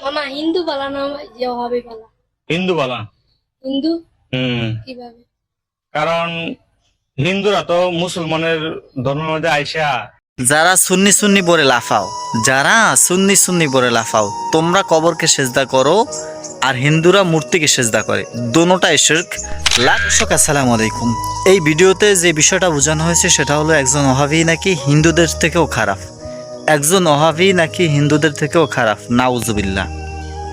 মামা হিন্দু পালা না পালা হিন্দু বলা? হিন্দু? হুম। কীভাবে? কারণ হিন্দুরা তো মুসলমানের ধর্মের মধ্যে আইসা যারা সুন্নি সুন্নি বলে লাফাও যারা সুন্নি সুন্নি বলে লাফাও তোমরা কবরকে সেজদা করো আর হিন্দুরা মূর্তিকে সেজদা করে। দোনোটাই শির্ক। দর্শক আসসালামু আলাইকুম। এই ভিডিওতে যে বিষয়টা বোঝানো হয়েছে সেটা হলো একজন অহাবি নাকি হিন্দুদের থেকেও খারাপ। একজন অহাবি নাকি হিন্দুদের থেকেও খারাপ? নাউজুবিল্লাহ।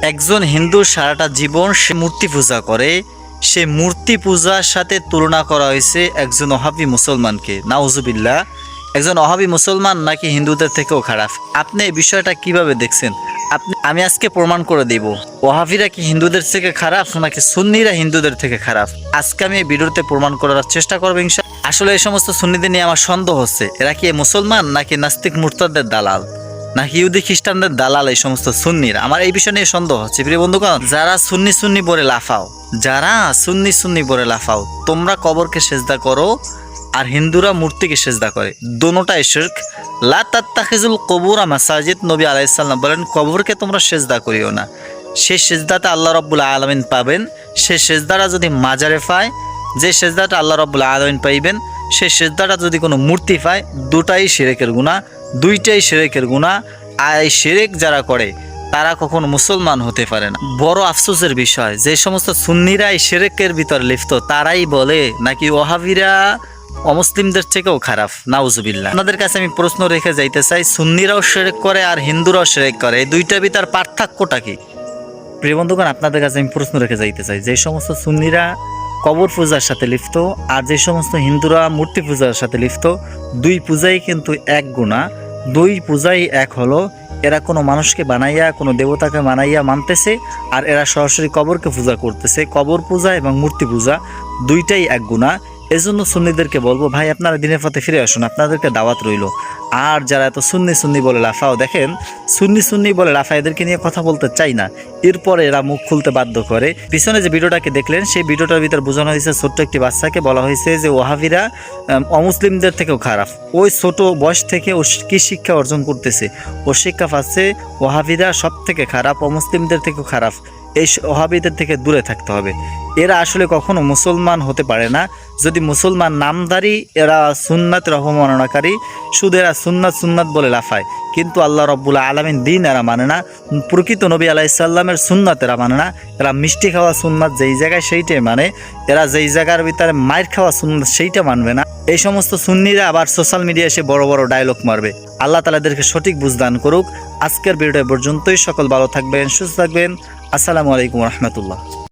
একজন হিন্দু সারাটা জীবন সে মূর্তি পূজা করে, সে মূর্তি পূজার সাথে তুলনা করা হয়েছে একজন অহাবি মুসলমানকে। নাউজুবিল্লাহ, একজন অহাবি মুসলমান নাকি হিন্দুদের থেকেও খারাপ? আপনি এই বিষয়টা কীভাবে দেখছেন? আপনি, আমি আজকে প্রমাণ করে দেব। ওহাবিরা কি হিন্দুদের থেকে খারাপ নাকি সুন্নিরা হিন্দুদের থেকে খারাপ? আজকে আমি এই ভিডিওতে প্রমাণ করার চেষ্টা করব ইনশা আসলে এই সমস্ত সুন্নিদের নিয়ে আমার সন্দেহ হচ্ছে। এরা কি মুসলমান নাকি নাস্তিক মুরতাদের দালাল? নাকি ইহুদি খ্রিস্টানদের দালাল এই সমস্ত সুন্নির? আমার এই বিষয় নিয়ে সন্দেহ হচ্ছে। প্রিয় বন্ধুগণ, যারা সুন্নি সুন্নি বলে লাফাও, যারা সুন্নি সুন্নি বলে লাফাও, তোমরা কবরকে সেজদা করো আর হিন্দুরা মূর্তিকে সেজদা করে। দোনোটাই শির্ক। লা কবুরা মাসাজিদ। নবী আলাইসাল্লাম বলেন, কবরকে তোমরা সেজদা করিও না। সে সেজদাতে আল্লাহ রব্বুল আলমিন পাবেন। সে সেজদাটা যদি মাজারে পায় যে সেজদাটা আল্লাহ রব্বুল আলমিন পাইবেন সে সেজদাটা যদি কোনো মূর্তি পায়, দুটাই সেরেকের গুণা দুইটাই সেরেকের গুণা আর এই সেরেক যারা করে, তারা কখনো মুসলমান হতে পারে না। বড় আফসোসের বিষয়, যে সমস্ত সুন্নিরা এই সেরেকের ভিতর লিপ্ত, তারাই বলে নাকি ওহাবিরা অমুসলিমদের থেকেও খারাপ? নাউজুবিল্লাহ। আপনাদের কাছে আমি প্রশ্ন রেখে যাইতে চাই, সুন্নিরাও সেরেক করে আর হিন্দুরাও সেরেক করে, এই দুইটা ভিতর পার্থক্যটা কি? প্রিয় বন্ধুগণ, আপনাদের কাছে আমি প্রশ্ন রেখে যাইতে চাই, যে সমস্ত সুন্নিরা কবর পূজার সাথে লিপ্ত, আর যে সমস্ত হিন্দুরা মূর্তি পূজার সাথে লিপ্ত, দুই পূজাই কিন্তু এক গুণা। দুই পূজাই এক হলো, এরা কোনো মানুষকে বানাইয়া, কোনো দেবতাকে বানাইয়া মানতেছে, আর এরা সরাসরি কবরকে পূজা করতেছে। কবর পূজা এবং মূর্তি পূজা দুইটাই এক গুণা। এজন্য সুন্নিদেরকে বলব, ভাই, আপনারা দিনের পথে ফিরে আসুন, আপনাদেরকে দাওয়াত রইল। আর যারা এত সুন্নি সুন্নি বলে লাফাও দেখেন, সুন্নি সুন্নি বলে লাফা এদেরকে নিয়ে কথা বলতে চাই না। এরপরে এরা মুখ খুলতে বাধ্য করে। পিছনে যে ভিডিওটাকে দেখলেন, সেই ভিডিওটার ভিতরে বোঝানো হয়েছে ছোট্ট একটি বাচ্চাকে। বলা হয়েছে যে ওহাবিরা অমুসলিমদের থেকেও খারাপ। ওই ছোট বয়স থেকে ও কি শিক্ষা অর্জন করতেছে? ও শিক্ষা পাচ্ছে ওহাবিরা সব থেকে খারাপ, অমুসলিমদের থেকেও খারাপ। এই ওহাবিদের থেকে দূরে থাকতে হবে। এরা আসলে কখনো মুসলমান হতে পারে না। যদি মুসলমান নামধারী, এরা সুন্নাত রহমাননাকারী শুধু এরা সুন্নাত সুন্নাত বলে লাফায়। কিন্তু আল্লাহ রব্বুল আলমিন দিন এরা মানে না। প্রকৃত নবী আলাইসাল্লামের সুন্নাত এরা মানে না। এরা মিষ্টি খাওয়া সুন্নাত যেই জায়গায় সেইটাই মানে। এরা যেই জায়গার ভিতরে মায়ের খাওয়া সুন্নাত সেইটা মানবে না। এই সমস্ত সুন্নিরা আবার সোশ্যাল মিডিয়া এসে বড় বড় ডায়লগ মারবে। আল্লাহ তালাদেরকে সঠিক বুঝদান করুক। আজকের ভিডিওটা পর্যন্তই। সকল ভালো থাকবেন, সুস্থ থাকবেন। আসসালামু আলাইকুম রহমতুল্লাহ।